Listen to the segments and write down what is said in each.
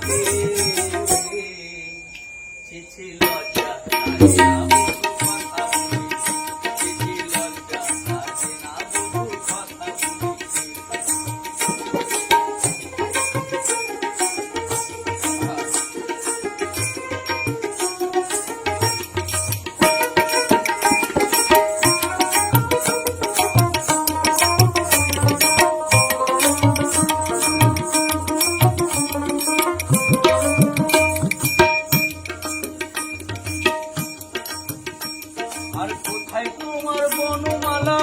কোথাকে ছিছি লজ্জা আর কোথায় তোমার বনমালা?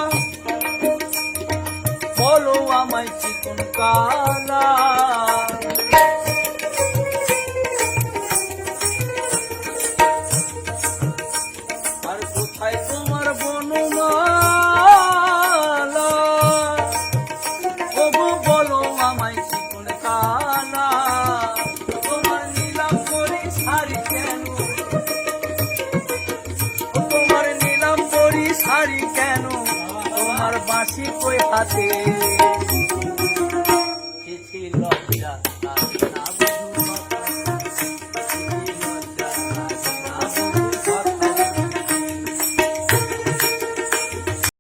বলো আমায় চিকন কালা বাঁশি কই হাতে?